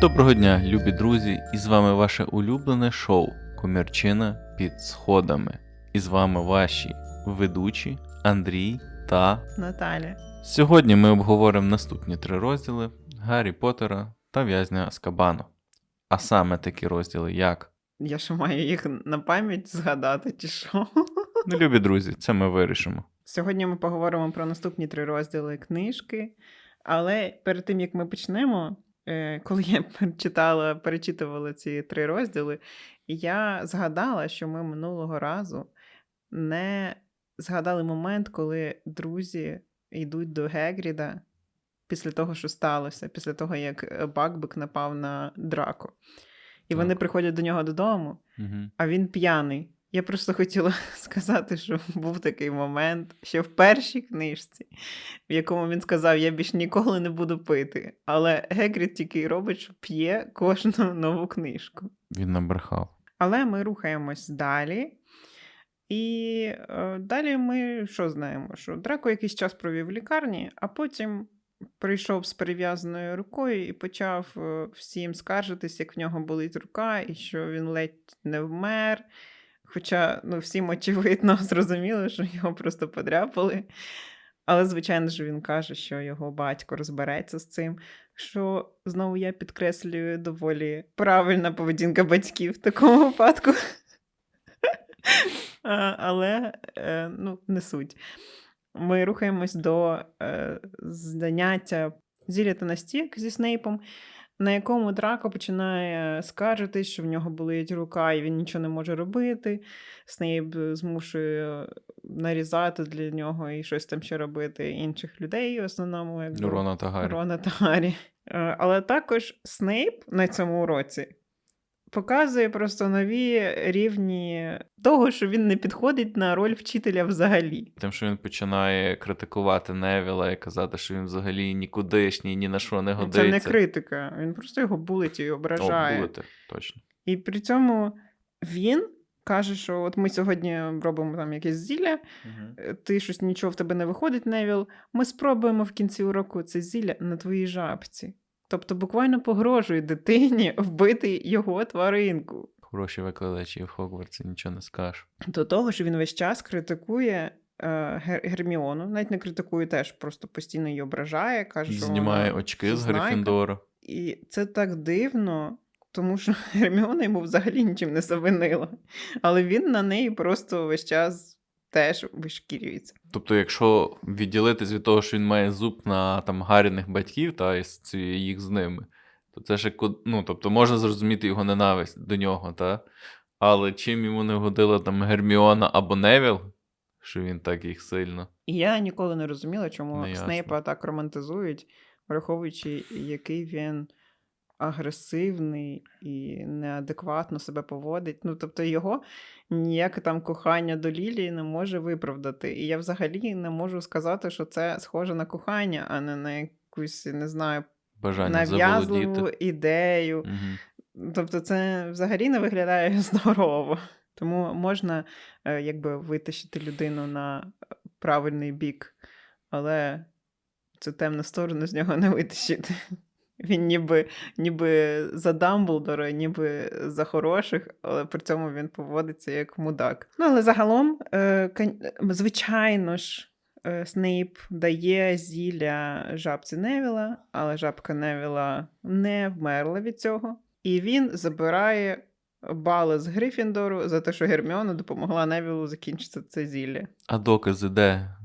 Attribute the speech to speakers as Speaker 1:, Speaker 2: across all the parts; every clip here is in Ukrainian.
Speaker 1: Доброго дня, любі друзі, і з вами ваше улюблене шоу Комірчина під сходами. І з вами ваші ведучі Андрій та.
Speaker 2: Наталя.
Speaker 1: Сьогодні ми обговоримо наступні три розділи Гаррі Поттера та В'язня Аскабану. А саме такі розділи, як.
Speaker 2: Я що маю їх на пам'ять згадати, чи що?
Speaker 1: Ну, любі друзі, це ми вирішимо.
Speaker 2: Сьогодні ми поговоримо про наступні три розділи книжки. Але перед тим як ми почнемо, е, коли я перечитала, перечитувала ці три розділи, я згадала, що ми минулого разу не згадали момент, коли друзі йдуть до Гегріда після того, що сталося, після того, як е, Бакбик напав на Драко. І вони приходять до нього додому,
Speaker 1: Угу.
Speaker 2: а він п'яний. Я просто хотіла сказати, що був такий момент, що в першій книжці, в якому він сказав, я більш ніколи не буду пити. Але Гегрід тільки й робить, що п'є кожну нову книжку.
Speaker 1: Він набрехав.
Speaker 2: Але ми рухаємось далі. І е, далі ми що знаємо? Що Драко якийсь час провів в лікарні, а потім прийшов з перев'язаною рукою і почав е, всім скаржитись, як в нього болить рука, і що він ледь не вмер. Хоча ну, всім очевидно зрозуміло, що його просто подряпали. Але, звичайно ж, він каже, що його батько розбереться з цим. Що знову я підкреслюю доволі правильна поведінка батьків в такому випадку. Але е, ну, не суть. Ми рухаємось до е, заняття зілля та настік зі Снейпом, на якому Драко починає скаржитись, що в нього болить рука, і він нічого не може робити. Снейп змушує нарізати для нього і щось там ще робити інших людей, в основному як
Speaker 1: Рона та Гаррі.
Speaker 2: Рона та Гаррі. Е, Але також Снейп на цьому уроці показує просто нові рівні того, що він не підходить на роль вчителя взагалі.
Speaker 1: Тим, що він починає критикувати Невіла і казати, що він взагалі нікудишній, ні на що не годиться.
Speaker 2: Це не критика, він просто його булить і
Speaker 1: О,
Speaker 2: ображає.
Speaker 1: булити, точно.
Speaker 2: І при цьому він каже, що от ми сьогодні робимо там якесь зілля,
Speaker 1: Угу.
Speaker 2: ти щось нічого в тебе не виходить, Невіл. Ми спробуємо в кінці уроку це зілля на твоїй жабці. Тобто буквально погрожує дитині вбити його тваринку.
Speaker 1: Хороші викладачі в Хогвартсі, нічого не скажеш.
Speaker 2: До того ж, він весь час критикує е, Гер- Герміону, навіть не критикує теж, просто постійно її ображає, каже, що
Speaker 1: Знімає
Speaker 2: вона
Speaker 1: очки з. Грифіндору.
Speaker 2: І це так дивно, тому що Герміона йому взагалі нічим не завинила. Але він на неї просто весь час теж вишкірюється.
Speaker 1: Тобто, якщо відділитись від того, що він має зуб на там гаряних батьків та і з їх з ними, то це ж ну, тобто можна зрозуміти його ненависть до нього, та? Але чим йому не годила там Герміона або Невіл, що він так їх сильно.
Speaker 2: І я ніколи не розуміла, чому. Снейпа так романтизують, враховуючи, який він агресивний і неадекватно себе поводить. Ну, тобто його ніяке там кохання до Лілії не може виправдати. І я взагалі не можу сказати, що це схоже на кохання, а не на якусь, не знаю,
Speaker 1: Бажання
Speaker 2: нав'язливу
Speaker 1: заволодіти.
Speaker 2: ідею.
Speaker 1: Угу.
Speaker 2: Тобто, це взагалі не виглядає здорово. Тому можна е, якби витащити людину на правильний бік, але цю темну сторону з нього не витащити. Він ніби, ніби за Дамблдора, ніби за хороших, але при цьому він поводиться як мудак. Ну, але загалом, е, звичайно ж, е, Снейп дає зілля жабці Невіла, але жабка Невіла не вмерла від цього. І він забирає бали з Грифіндору за те, що Герміона допомогла Невілу закінчити це зілля.
Speaker 1: А докази де,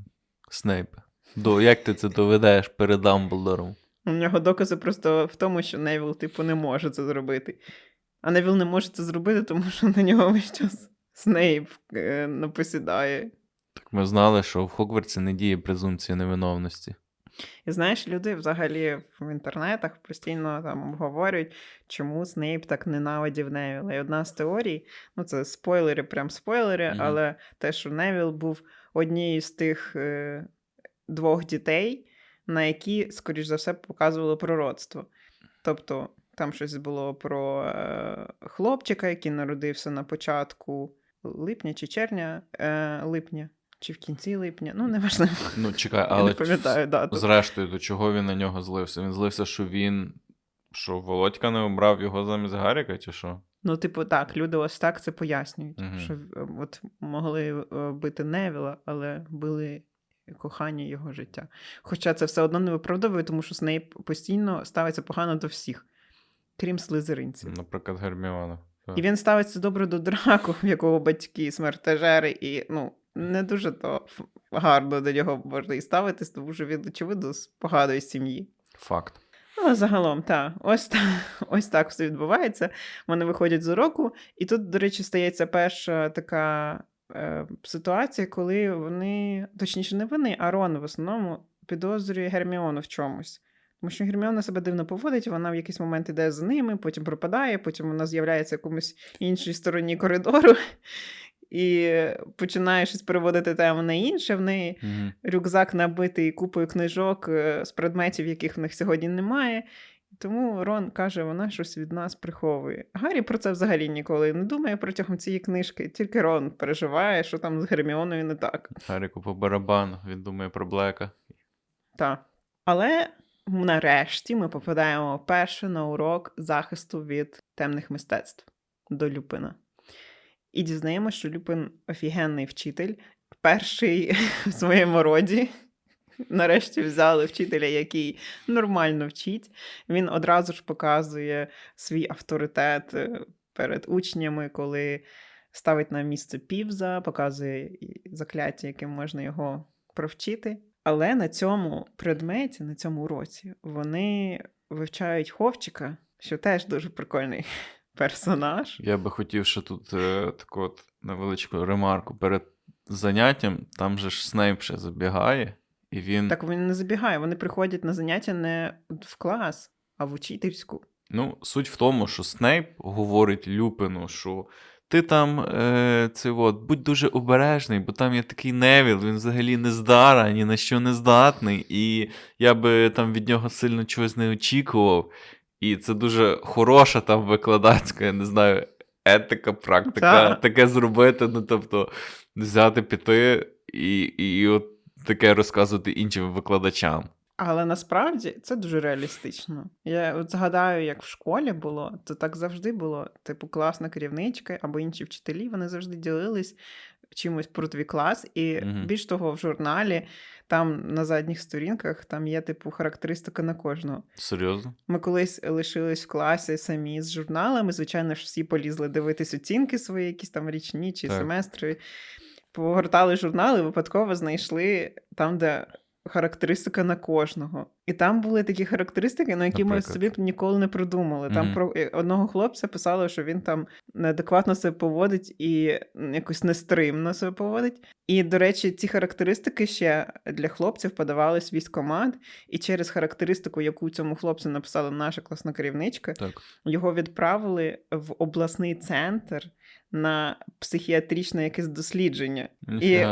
Speaker 1: Снейпе? До, як ти це доведеш перед Дамблдором?
Speaker 2: У нього докази просто в тому, що Невіл, типу, не може це зробити. А Невіл не може це зробити, тому що на нього весь час Снейп е, напосідає.
Speaker 1: Так ми знали, що в Хогвартсі не діє презумпція невиновності.
Speaker 2: І знаєш, люди взагалі в інтернетах постійно там обговорюють, чому Снейп так ненавидів Невіла. І одна з теорій, ну це спойлери, прям спойлери,
Speaker 1: Мгм.
Speaker 2: але те, що Невіл був однією з тих е, двох дітей, на які, скоріш за все, показувало пророцтво. Тобто там щось було про е, хлопчика, який народився на початку липня чи червня, е, липня. чи в кінці липня, ну неважливо.
Speaker 1: Ну, чекай,
Speaker 2: Я не пам'ятаю дату.
Speaker 1: зрештою, до чого він на нього злився? Він злився, що він. Що Володька не обрав його замість Гаріка, чи що?
Speaker 2: Ну, типу, так, люди ось так це пояснюють.
Speaker 1: Мгм.
Speaker 2: Що е, от могли е, бити Невіла, але били кохання його життя. Хоча це все одно не виправдовує, тому що Снейп постійно ставиться погано до всіх, крім слизеринців.
Speaker 1: Наприклад, Герміона.
Speaker 2: І він ставиться добре до драку, в якого батьки смертежери, і ну, не дуже то гарно до нього можна і ставитись, тому що він, очевидно, з поганої сім'ї.
Speaker 1: Факт.
Speaker 2: Але загалом, так, ось, та, ось так все відбувається. Вони виходять з уроку, і тут, до речі, стається перша така ситуація, коли вони, точніше, не вони, а Рон в основному підозрює Герміону в чомусь. Тому що Герміона себе дивно поводить, вона в якийсь момент іде за ними, потім пропадає, потім вона з'являється в якомусь іншій стороні коридору і починає щось переводити тему на інше. В неї
Speaker 1: Угу.
Speaker 2: рюкзак набитий купою книжок е, з предметів, яких в них сьогодні немає. Тому Рон каже, вона щось від нас приховує. Гаррі про це взагалі ніколи не думає протягом цієї книжки. Тільки Рон переживає, що там з Герміоною не так.
Speaker 1: Гаріку по барабану, він думає про Блека.
Speaker 2: Так. Але нарешті ми попадаємо вперше на урок захисту від темних мистецтв до Люпина. І дізнаємося, що Люпин офігенний вчитель, перший в своєму роді. Нарешті взяли вчителя, який нормально вчить. Він одразу ж показує свій авторитет е, перед учнями, коли ставить на місце півза, показує закляття, яким можна його провчити. Але на цьому предметі, на цьому уроці, вони вивчають ховчика, що теж дуже прикольний персонаж.
Speaker 1: Я би хотів ще тут е, таку от невеличку ремарку. Перед заняттям там же ж Снейп ще забігає, і він.
Speaker 2: Так він не забігає, вони приходять на заняття не в клас, а в учительську.
Speaker 1: Ну, суть в тому, що Снейп говорить Люпину, що ти там е, це от, будь дуже обережний, бо там є такий Невіл, він взагалі не здара, ні на що не здатний, і я би там від нього сильно чогось не очікував. І це дуже хороша там викладацька, я не знаю, етика, практика,
Speaker 2: Так.
Speaker 1: таке зробити, ну тобто взяти піти і, і, і от таке розказувати іншим викладачам.
Speaker 2: Але насправді це дуже реалістично. Я от згадаю, як в школі було, це так завжди було. Типу, класна керівничка або інші вчителі, вони завжди ділились чимось про твій клас. І
Speaker 1: Мгм.
Speaker 2: більш того, в журналі там на задніх сторінках там є типу характеристика на кожного.
Speaker 1: Серйозно?
Speaker 2: Ми колись лишились в класі самі з журналами. Звичайно ж, всі полізли дивитись оцінки свої, якісь там річні чи
Speaker 1: Так.
Speaker 2: семестрові. Погортали журнали, випадково знайшли там, де характеристика на кожного. І там були такі характеристики, на які ми собі б ніколи не продумали. Там
Speaker 1: Мгм.
Speaker 2: про е, одного хлопця писали, що він там неадекватно себе поводить і якось нестримно себе поводить. І, до речі, ці характеристики ще для хлопців подавались військкомат, і через характеристику, яку цьому хлопцю написала наша класна керівничка,
Speaker 1: Так.
Speaker 2: його відправили в обласний центр на психіатричне якесь дослідження.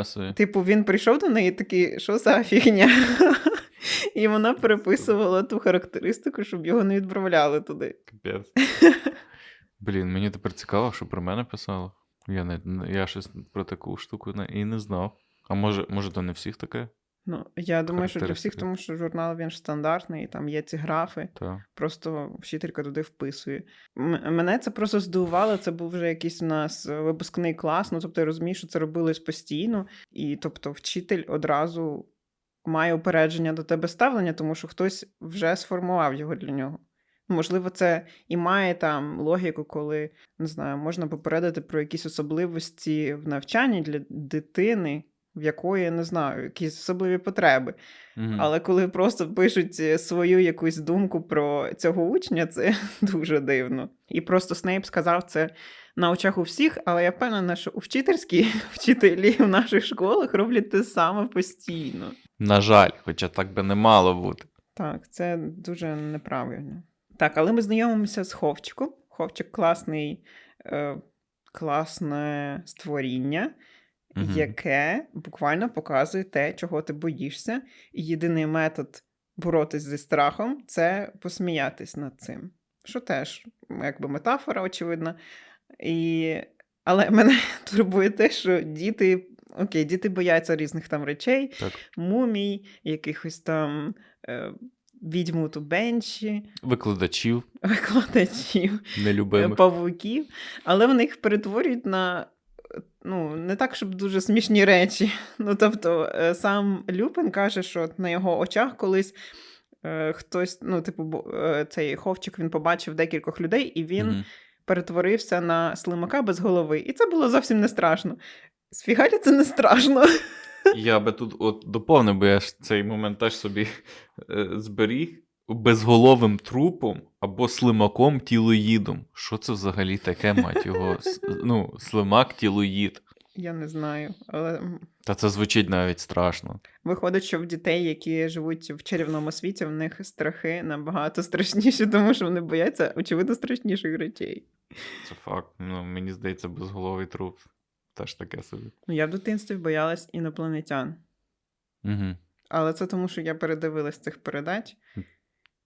Speaker 1: Собі.
Speaker 2: Типу, він прийшов до неї такий, що за фігня? І вона переписувала ту характеристику, щоб його не відправляли туди.
Speaker 1: Капець. Блін, мені тепер цікаво, що про мене писало. Я, не, я щось про таку штуку не, і не знав. А може, може, то не всіх таке?
Speaker 2: Ну, я думаю, що для всіх, тому що журнал він ж стандартний, і там є ці графи.
Speaker 1: Та.
Speaker 2: Просто вчителька туди вписує. М- мене це просто здивувало. Це був вже якийсь у нас випускний клас. Ну тобто я розумію, що це робилось постійно, і тобто вчитель одразу має упередження до тебе ставлення, тому що хтось вже сформував його для нього. Можливо, це і має там логіку, коли не знаю, можна попередити про якісь особливості в навчанні для дитини, в якої я не знаю, якісь особливі потреби.
Speaker 1: Мгм.
Speaker 2: Але коли просто пишуть е, свою якусь думку про цього учня, це дуже дивно. І просто Снейп сказав це на очах у всіх, але я впевнена, що у вчительській вчителі в наших школах роблять те саме постійно.
Speaker 1: На жаль, хоча так би не мало бути.
Speaker 2: Так, це дуже неправильно. Так, але ми знайомимося з Ховчиком. Ховчик класний, е, класне створіння,
Speaker 1: Мгм.
Speaker 2: яке буквально показує те, чого ти боїшся. І єдиний метод боротись зі страхом це посміятись над цим. Що теж, якби метафора, очевидно. І... Але мене турбує те, що діти окей, діти бояться різних там речей,
Speaker 1: Так.
Speaker 2: мумій, якихось там е, відьму ту бенчі,
Speaker 1: Викладачів
Speaker 2: викладачів,
Speaker 1: нелюбимих.
Speaker 2: павуків, але вони їх перетворюють на. Ну, не так, щоб дуже смішні речі. Ну, тобто, е, сам Люпин каже, що на його очах колись е, хтось, ну, типу, е, цей ховчик він побачив декількох людей, і він
Speaker 1: Мгм.
Speaker 2: перетворився на слимака без голови. І це було зовсім не страшно. Сфігалі це не страшно.
Speaker 1: Я би тут от доповнив, бо я ж цей момент теж собі е, зберіг безголовим трупом або слимаком тілоїдом. Що це взагалі таке, мать його? Ну, слимак тілоїд.
Speaker 2: Я не знаю. Але
Speaker 1: Та це звучить навіть страшно.
Speaker 2: виходить, що в дітей, які живуть в чарівному світі, в них страхи набагато страшніші, тому що вони бояться, очевидно, страшніших речей.
Speaker 1: Це факт. Ну, мені здається, безголовий труп. Теж таке собі.
Speaker 2: Ну, я в дитинстві боялась інопланетян.
Speaker 1: Угу.
Speaker 2: Але це тому, що я передивилась цих передач.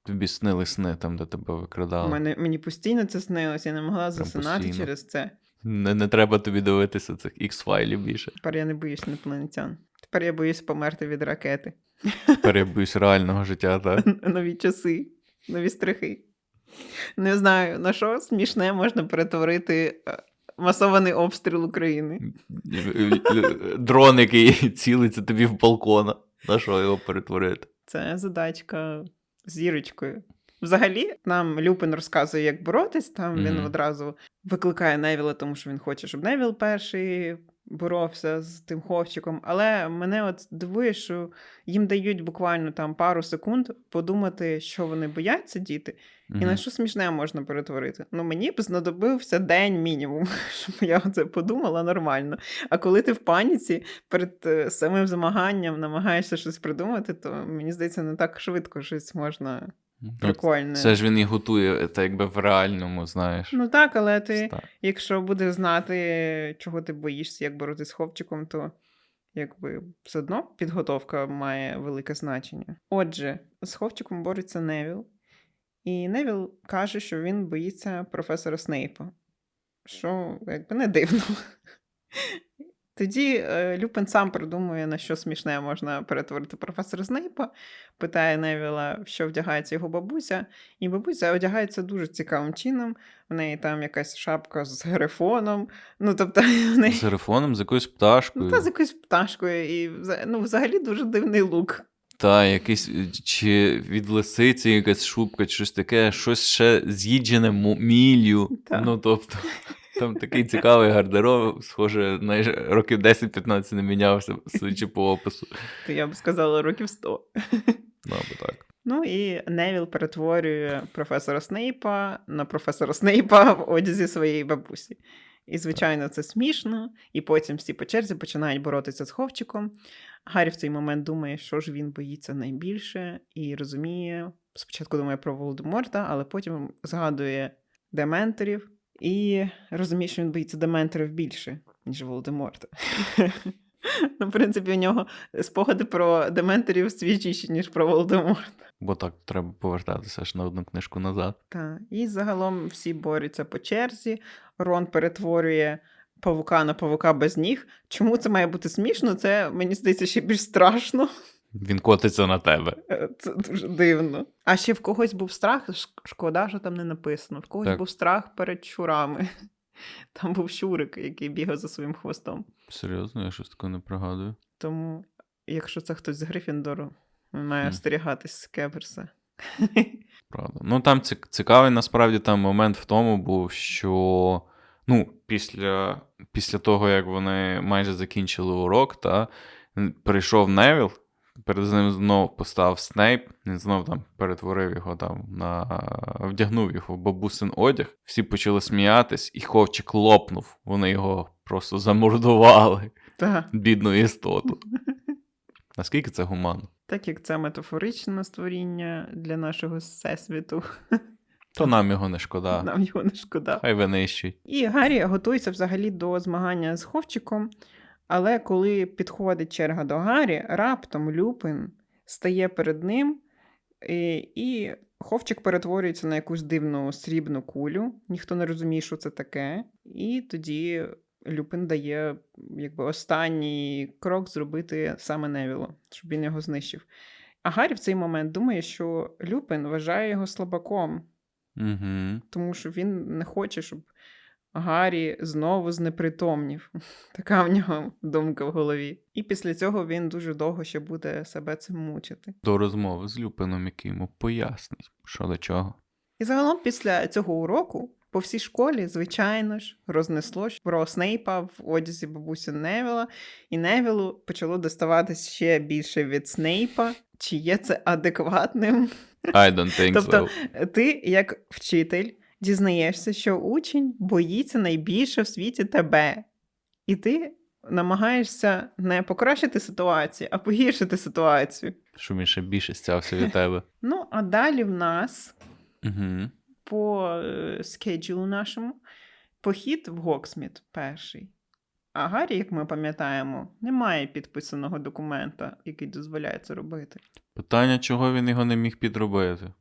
Speaker 1: Тобі снили сни там, де тебе викрадали.
Speaker 2: Мене, мені постійно це снилось, я не могла засинати
Speaker 1: постійно.
Speaker 2: через це.
Speaker 1: Не, не треба тобі дивитися цих X-файлів більше.
Speaker 2: Тепер я не боюсь інопланетян. Тепер я боюсь померти від ракети.
Speaker 1: Тепер я боюсь реального життя, так?
Speaker 2: нові часи, нові страхи. Не знаю, на що смішне можна перетворити е, масований обстріл України.
Speaker 1: Дрон, який цілиться тобі в балкона. На що його перетворити?
Speaker 2: Це задачка зірочкою. Взагалі, нам Люпин розказує, як боротись. Там він одразу викликає Невіла, тому що він хоче, щоб Невіл перший боровся з тим ховчиком. Але мене от дивує, що їм дають буквально там пару секунд подумати, що вони бояться діти, і на що смішне можна перетворити. Ну мені б знадобився день мінімум, щоб я це подумала нормально. А коли ти в паніці перед е, самим змаганням намагаєшся щось придумати, то мені здається, не так швидко щось можна Прикольне.
Speaker 1: Це ж він і готує, це якби в реальному, знаєш.
Speaker 2: Ну так, але ти,
Speaker 1: Так.
Speaker 2: якщо будеш знати, чого ти боїшся, як боротися з хлопчиком, то якби все одно підготовка має велике значення. Отже, з хлопчиком бореться Невіл, і Невіл каже, що він боїться професора Снейпа, що якби не дивно. Тоді е, Люпин сам придумує, на що смішне можна перетворити професора Снейпа, питає Невіла, що вдягається його бабуся, і бабуся одягається дуже цікавим чином. В неї там якась шапка з грифоном. Ну, тобто, в неї
Speaker 1: З грифоном, з якоюсь пташкою.
Speaker 2: ну, та з якоюсь пташкою, і ну, взагалі дуже дивний лук.
Speaker 1: Та, якийсь е, чи від лисиці якась шубка, чи щось таке, щось ще з'їджене міллю. Ну, тобто, там такий цікавий гардероб, схоже, знаєш, років 10-15 не мінявся, судячи по опису.
Speaker 2: То я б сказала років 100.
Speaker 1: Ну, або так.
Speaker 2: Ну і Невіл перетворює професора Снейпа на професора Снейпа в одязі своєї бабусі. І, звичайно, це смішно, і потім всі по черзі починають боротися з ховчиком. Гаррі в цей момент думає, що ж він боїться найбільше, і розуміє, спочатку думає про Володиморта, але потім згадує дементорів і розуміє, що він боїться дементорів більше, ніж Володиморта. Ну, в принципі, у нього спогади про дементорів свідчіші, ніж про Володиморта.
Speaker 1: Бо так треба повертатися аж на одну книжку назад.
Speaker 2: Так. І загалом всі борються по черзі. Рон перетворює павука на павука без ніг. Чому це має бути смішно? Це мені здається ще більш страшно.
Speaker 1: Він котиться на тебе.
Speaker 2: Е, Це дуже дивно. А ще в когось був страх, шкода, що там не написано. В когось
Speaker 1: Так.
Speaker 2: був страх перед щурами. Там був щурик, який бігав за своїм хвостом.
Speaker 1: Серйозно, я щось такого не пригадую.
Speaker 2: Тому, якщо це хтось з Грифіндору, він має
Speaker 1: Хм.
Speaker 2: остерігатись Кеверса.
Speaker 1: Правда. Ну там цікавий насправді там момент в тому був, що ну, після, після того, як вони майже закінчили урок, та, прийшов Невіл, перед ним знов постав Снейп, він знов там перетворив його там на вдягнув його в бабусин одяг. Всі почали сміятись, і ховчик лопнув. Вони його просто замордували,
Speaker 2: Так.
Speaker 1: бідну істоту. Наскільки це гуманно?
Speaker 2: Так як це метафоричне створіння для нашого всесвіту,
Speaker 1: То нам його не шкода.
Speaker 2: нам його не шкода.
Speaker 1: Хай винищують.
Speaker 2: І Гаррі готується взагалі до змагання з Ховчиком, але коли підходить черга до Гаррі, раптом Люпин стає перед ним, і, і Ховчик перетворюється на якусь дивну срібну кулю. Ніхто не розуміє, що це таке. І тоді Люпин дає якби останній крок зробити саме Невілу, щоб він його знищив. А Гаррі в цей момент думає, що Люпин вважає його слабаком,
Speaker 1: Угу.
Speaker 2: тому що він не хоче, щоб Гаррі знову знепритомнів. Така в нього думка в голові. І після цього він дуже довго ще буде себе цим мучити.
Speaker 1: До розмови з Люпином, який йому пояснить, що до чого.
Speaker 2: І загалом після цього уроку по всій школі, звичайно ж, рознесло про Снейпа в одязі бабусі Невіла, і Невілу почало доставатись ще більше від Снейпа. Чи є це адекватним?
Speaker 1: I don't think
Speaker 2: Тобто,
Speaker 1: so.
Speaker 2: ти, як вчитель, дізнаєшся, що учень боїться найбільше в світі тебе. І ти намагаєшся не покращити ситуацію, а погіршити ситуацію.
Speaker 1: Що він ще більше стявся від тебе.
Speaker 2: Ну, а далі в нас
Speaker 1: Угу.
Speaker 2: по е, скеджулу нашому похід в Гоксміт перший. А Гаррі, як ми пам'ятаємо, не має підписаного документа, який дозволяє це робити.
Speaker 1: Питання, чого він його не міг підробити.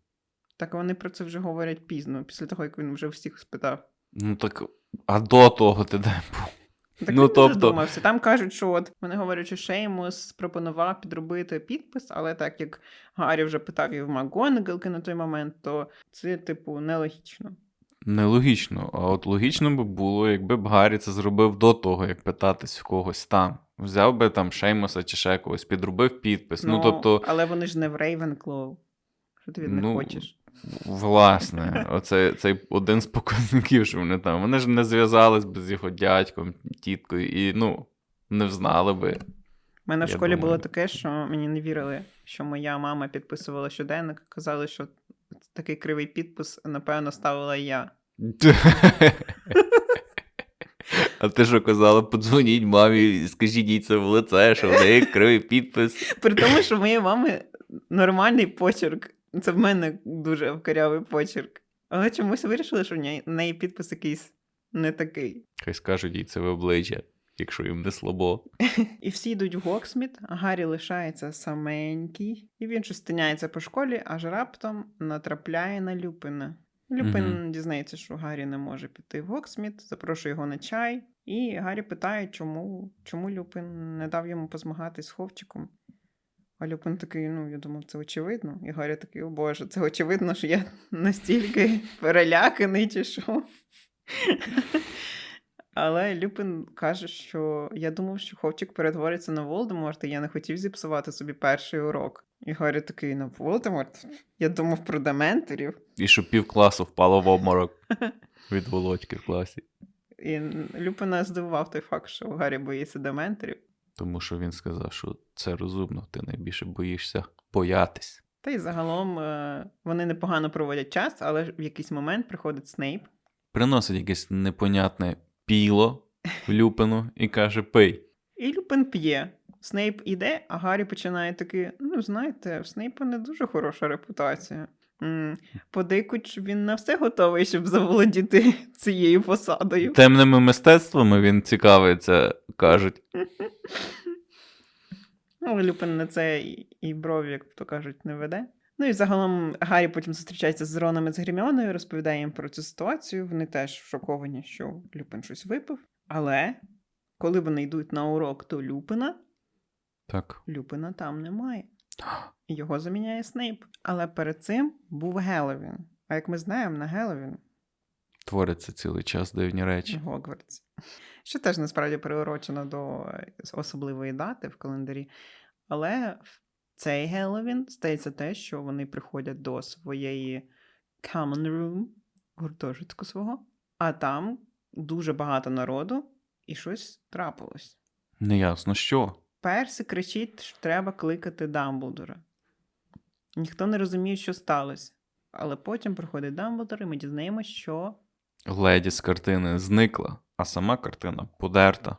Speaker 2: Так вони про це вже говорять пізно, після того, як він вже всіх спитав.
Speaker 1: Ну так, а до того ти де був?
Speaker 2: Так
Speaker 1: Ну,
Speaker 2: він
Speaker 1: тобто-
Speaker 2: задумався. Там кажуть, що от вони говорять, що Шеймус пропонував підробити підпис, але так як Гаррі вже питав і в МакГонагал на той момент, то це, типу, нелогічно.
Speaker 1: Нелогічно. А от логічно би було, якби б Гаррі це зробив до того, як питатись в когось там. Взяв би там Шеймоса чи ще когось, підробив підпис. Ну, тобто,
Speaker 2: Але вони ж не в Рейвенклоу. Що ти від них
Speaker 1: Ну,
Speaker 2: хочеш?
Speaker 1: Власне, оце цей один з показників, що вони там. Вони ж не зв'язались би з його дядьком, тіткою, і ну, не взнали би.
Speaker 2: У мене в школі було таке, що мені не вірили, що моя мама підписувала щоденник, казали, що такий кривий підпис, напевно, ставила я.
Speaker 1: А ти що казала, подзвоніть мамі, скажіть їй це в лице, що в неї кривий підпис.
Speaker 2: При тому, що в моєї мами нормальний почерк. Це в мене дуже вкарявий почерк. Але чомусь вирішили, що в неї- підпис якийсь не такий.
Speaker 1: Хай скажуть їй це в обличчя, якщо їм не слабо.
Speaker 2: І всі йдуть в Гоксміт, а Гаррі лишається саменький, і він щось тиняється по школі, аж раптом натрапляє на Люпина. Люпин
Speaker 1: Мгм.
Speaker 2: дізнається, що Гаррі не може піти в Гоксміт, запрошує його на чай, і Гаррі питає, чому, чому Люпин не дав йому позмагатись з ховчиком. А Люпин такий, ну, я думав, це очевидно. І Гаррі такий, о Боже, це очевидно, що я настільки переляканий чи що. Але Люпин каже, що я думав, що ховчик перетвориться на Волдеморта, і я не хотів зіпсувати собі перший урок. І Гаррі такий, на Волдеморт? Я думав про дементорів.
Speaker 1: І що пів класу впало в обморок від Володьки в класі.
Speaker 2: І Люпина здивував той факт, що Гаррі боїться дементорів.
Speaker 1: Тому що він сказав, що це розумно, ти найбільше боїшся боятись.
Speaker 2: Та й загалом е, вони непогано проводять час, але в якийсь момент приходить Снейп.
Speaker 1: Приносить якесь непонятне піло в люпину і каже: пий.
Speaker 2: І Люпин п'є. Снейп іде, а Гаррі починає таки: ну, знаєте, в Снейпа не дуже хороша репутація. М, Подейкуть, він на все готовий, щоб заволодіти цією посадою.
Speaker 1: Темними мистецтвами він цікавиться, кажуть.
Speaker 2: Але Люпин на це і, і брові, як то кажуть, не веде. Ну і загалом Гаррі потім зустрічається з Роном і з Герміоною, розповідає їм про цю ситуацію. Вони теж шоковані, що Люпин щось випив. Але коли вони йдуть на урок до Люпина,
Speaker 1: Так.
Speaker 2: Люпина там немає. Його заміняє Снейп. Але перед цим був Геловін. А як ми знаємо, на Геловін
Speaker 1: Твориться цілий час дивні речі.
Speaker 2: в Гогвартсі. Що теж насправді приурочено до е, особливої дати в календарі. Але в цей Геловін стається те, що вони приходять до своєї common room, гуртожитку свого, а там дуже багато народу, і щось трапилось.
Speaker 1: Неясно що.
Speaker 2: Перси кричить, що треба кликати Дамблдора. Ніхто не розуміє, що сталося. Але потім приходить Дамблдор, і ми дізнаємося, що
Speaker 1: Леді з картини зникла, а сама картина подерта.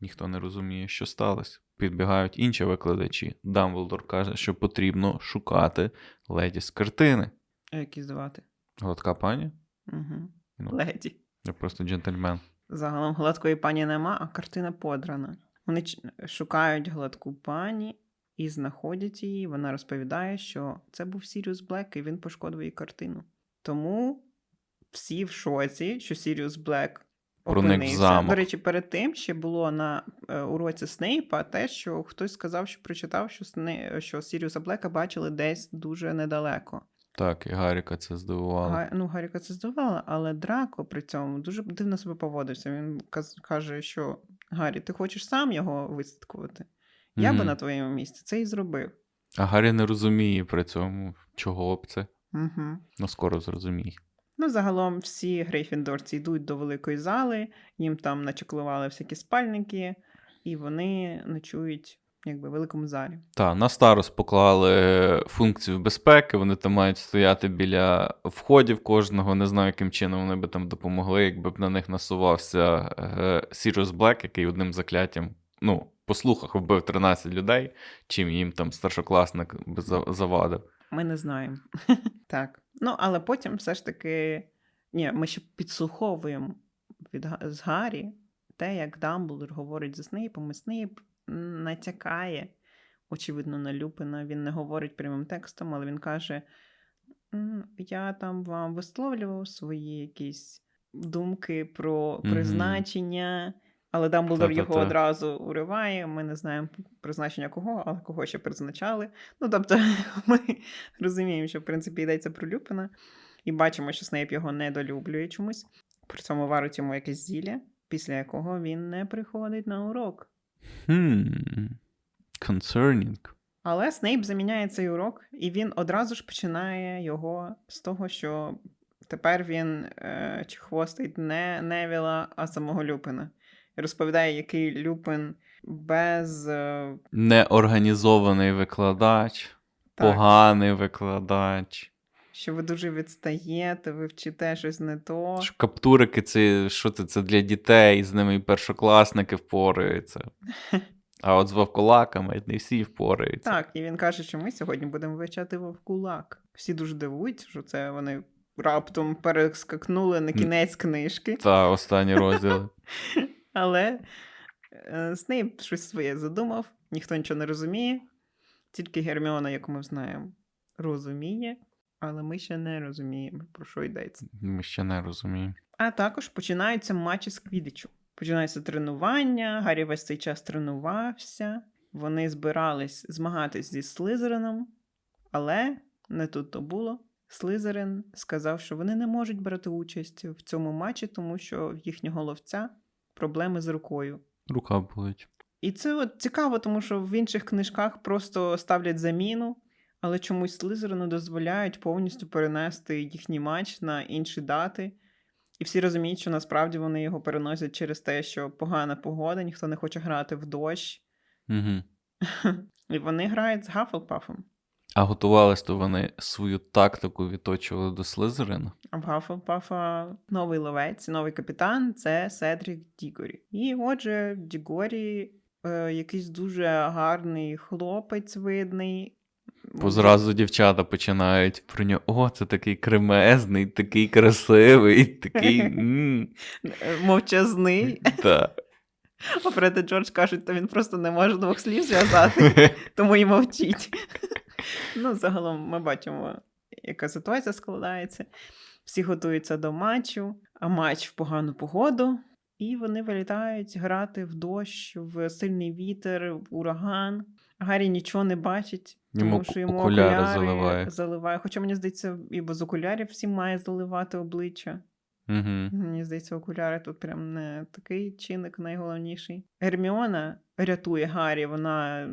Speaker 1: Ніхто не розуміє, що сталося. Підбігають інші викладачі. Дамблдор каже, що потрібно шукати леді з картини.
Speaker 2: як її звати.
Speaker 1: Гладка пані?
Speaker 2: Угу.
Speaker 1: Ну.
Speaker 2: Леді.
Speaker 1: Я просто джентльмен.
Speaker 2: Загалом гладкої пані нема, а картина подрана. Вони шукають гладку пані і знаходять її. Вона розповідає, що це був Сіріус Блек, і він пошкодив її картину. Тому всі в шоці, що Сіріус Блек опинився.
Speaker 1: замок.
Speaker 2: До речі, перед тим ще було на е, уроці Снейпа те, що хтось сказав, що прочитав, що, Сне... що Сіріуса Блека бачили десь дуже недалеко.
Speaker 1: Так, і Гаріка це здивувало.
Speaker 2: Га... Ну, Гаріка це здавала, але Драко при цьому дуже дивно себе поводився. Він каз- каже, що Гаррі, ти хочеш сам його висадкувати? Я би на твоєму місці це і зробив.
Speaker 1: А Гаррі не розуміє при цьому, чого б це.
Speaker 2: Угу.
Speaker 1: Ну, скоро зрозуміє.
Speaker 2: Ну, загалом всі грейфіндорці йдуть до великої зали, їм там начеклували всякі спальники, і вони ночують якби в великому залі.
Speaker 1: Так, на старос поклали функцію безпеки, вони там мають стояти біля входів кожного. Не знаю, яким чином вони би там допомогли, якби б на них насувався е, Блек, який одним закляттям, ну, по слухах вбив 13 людей, чим їм там старшокласник завадив.
Speaker 2: Ми не знаємо. так. Ну, але потім все ж таки. Ні, ми ще підслуховуємо від, з Гаррі те, як Дамблдор говорить зі Снейпом, і Снейп натякає, очевидно, на Люпина. Він не говорить прямим текстом, але він каже: Я там вам висловлював свої якісь думки про призначення. Але Дамблдор його одразу уриває. Ми не знаємо призначення кого, але кого ще призначали. Ну, тобто, ми розуміємо, що в принципі йдеться про Люпина, і бачимо, що Снейп його недолюблює чомусь. При цьому варить йому якесь зілля, після якого він не приходить на урок.
Speaker 1: Хм. Concerning.
Speaker 2: Але Снейп заміняє цей урок, і він одразу ж починає його з того, що тепер він е, чехвостить не Невіла, а самого Люпина. Розповідає, який Люпин без е,
Speaker 1: Неорганізований викладач,
Speaker 2: так,
Speaker 1: поганий викладач.
Speaker 2: що ви дуже відстаєте, ви вчите щось не то.
Speaker 1: Що каптурики це що це? Це для дітей, з ними і першокласники впораються. А от з вовкулаками не всі впораються.
Speaker 2: Так, і він каже, що ми сьогодні будемо вивчати вовкулак. Всі дуже дивуються, що це вони раптом перескакнули на кінець книжки.
Speaker 1: Та останні розділи.
Speaker 2: Але е, Снейп щось своє задумав, ніхто нічого не розуміє. Тільки Герміона, яку ми знаємо, розуміє, але ми ще не розуміємо, про що йдеться.
Speaker 1: Ми ще не розуміємо.
Speaker 2: А також починаються матчі з квідичу. Починаються тренування, Гаррі весь цей час тренувався. Вони збирались змагатись зі Слизерином, але не тут то було. Слизерин сказав, що вони не можуть брати участь в цьому матчі, тому що в їхнього ловця проблеми з рукою.
Speaker 1: Рука болить.
Speaker 2: І це от цікаво, тому що в інших книжках просто ставлять заміну, але чомусь Слизерину дозволяють повністю перенести їхній матч на інші дати. І всі розуміють, що насправді вони його переносять через те, що погана погода, ніхто не хоче грати в дощ.
Speaker 1: Угу.
Speaker 2: І вони грають з Гафлпафом.
Speaker 1: А готувались то вони свою тактику відточували до Слизерина.
Speaker 2: А в Гафлпафа новий ловець, новий капітан це Седрік Дігорі. І отже, Дігорі е, якийсь дуже гарний хлопець видний.
Speaker 1: Бо зразу дівчата починають про нього. О, це такий кремезний, такий красивий, такий.
Speaker 2: Мовчазний.
Speaker 1: Та.
Speaker 2: А і Джордж кажуть, то він просто не може двох слів зв'язати, тому і мовчить. Ну, загалом ми бачимо, яка ситуація складається. Всі готуються до матчу, а матч в погану погоду. І вони вилітають грати в дощ, в сильний вітер, в ураган. Гаррі нічого не бачить, тому
Speaker 1: Йому
Speaker 2: що йому
Speaker 1: окуляри
Speaker 2: окуляри,
Speaker 1: заливає.
Speaker 2: заливає. Хоча мені здається, і без окулярів всім має заливати обличчя.
Speaker 1: Угу.
Speaker 2: Мені здається, окуляри тут прям не такий чинник найголовніший. Герміона рятує Гаррі, вона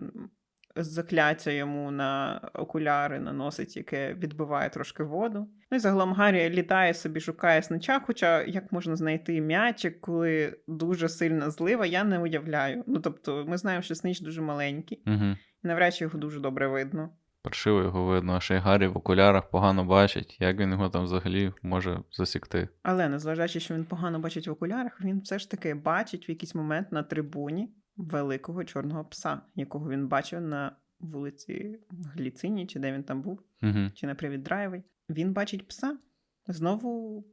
Speaker 2: закляття йому на окуляри наносить, яке відбиває трошки воду. Ну і загалом Гаррі літає собі, шукає снича, хоча як можна знайти м'ячик, коли дуже сильна злива, я не уявляю. Ну тобто, ми знаємо, що снич дуже маленький,
Speaker 1: Угу.
Speaker 2: і навряд чи його дуже добре видно.
Speaker 1: Паршиво його видно, а ще й Гаррі в окулярах погано бачить. Як він його там взагалі може засікти?
Speaker 2: Але незважаючи, що він погано бачить в окулярах, він все ж таки бачить в якийсь момент на трибуні великого чорного пса, якого він бачив на вулиці Гліцині, чи де він там був,
Speaker 1: Угу.
Speaker 2: чи на привід драйві. Він бачить пса, знову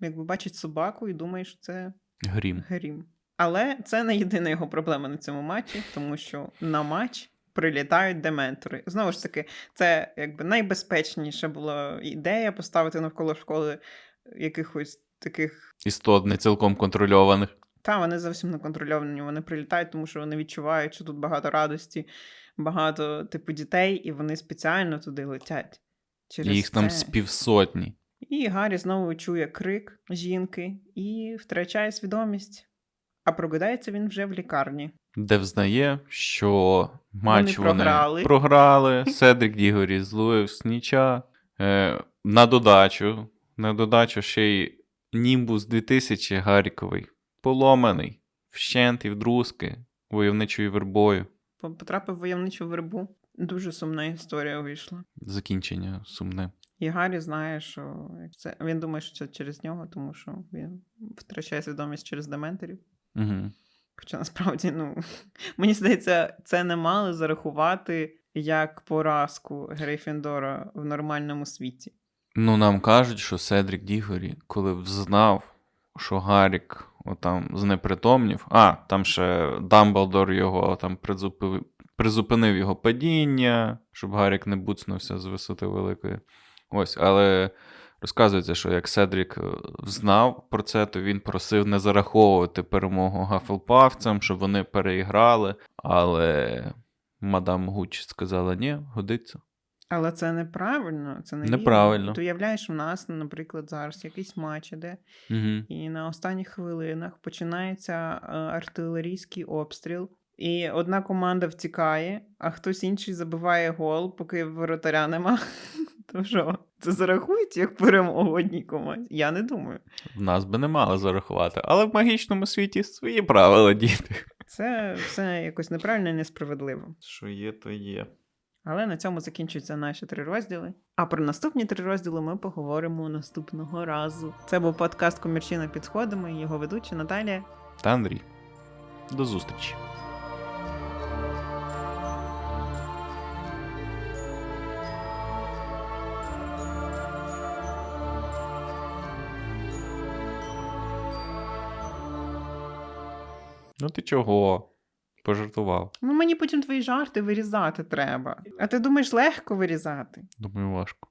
Speaker 2: якби бачить собаку і думає, що це
Speaker 1: Грім.
Speaker 2: грім. Але це не єдина його проблема на цьому матчі, тому що на матч прилітають дементори. Знову ж таки, це якби найбезпечніша була ідея поставити навколо школи якихось таких.
Speaker 1: Істот не цілком контрольованих.
Speaker 2: Та, вони зовсім не контрольовані. Вони прилітають, тому що вони відчувають, що тут багато радості, багато типу дітей, і вони спеціально туди летять. Через
Speaker 1: Їх там
Speaker 2: це.
Speaker 1: з півсотні.
Speaker 2: І Гаррі знову чує крик жінки і втрачає свідомість. А прокидається він вже в лікарні.
Speaker 1: де взнає, що матч
Speaker 2: Вони
Speaker 1: вони,
Speaker 2: програли.
Speaker 1: програли. Седрік Дігорі зловив сніча. Е, на додачу, на додачу ще й Німбус 2000 Гаріковий. Поломаний, вщент і вдрузки, войовничою вербою.
Speaker 2: Потрапив в войовничу вербу. Дуже сумна історія вийшла.
Speaker 1: Закінчення сумне.
Speaker 2: І Гаррі знає, що це він думає, що це через нього, тому що він втрачає свідомість через дементорів.
Speaker 1: Угу.
Speaker 2: Хоча насправді, ну мені здається, це не мали зарахувати як поразку Грейфіндора в нормальному світі.
Speaker 1: Ну, нам кажуть, що Седрік Дігорі, коли взнав, що Гарік отам знепритомнів, а, там ще Дамблдор його там призупив, призупинив його падіння, щоб Гарік не буцнувся з висоти великої. Ось, але розказується, що як Седрік е, знав про це, то він просив не зараховувати перемогу гафелпавцям, щоб вони переіграли. Але мадам Гуч сказала: ні, годиться.
Speaker 2: Але це неправильно. Це не
Speaker 1: Неправильно.
Speaker 2: Ти уявляєш, у нас, наприклад, зараз якийсь матч іде,
Speaker 1: Угу.
Speaker 2: і на останніх хвилинах починається е, артилерійський обстріл. І одна команда втікає, а хтось інший забиває гол, поки воротаря нема. То що, це зарахують як перемогу одній команді? Я не думаю.
Speaker 1: В нас би не мали зарахувати, але в магічному світі свої правила, діти.
Speaker 2: Це все якось неправильно і несправедливо.
Speaker 1: Що є, то є.
Speaker 2: Але на цьому закінчуються наші три розділи. А про наступні три розділи ми поговоримо наступного разу. Це був подкаст Комірчина під сходами. Його ведуча Наталія.
Speaker 1: Та Андрій. До зустрічі. Ну ти чого? Пожартував.
Speaker 2: Ну мені потім твої жарти вирізати треба. А ти думаєш, легко вирізати?
Speaker 1: Думаю, важко.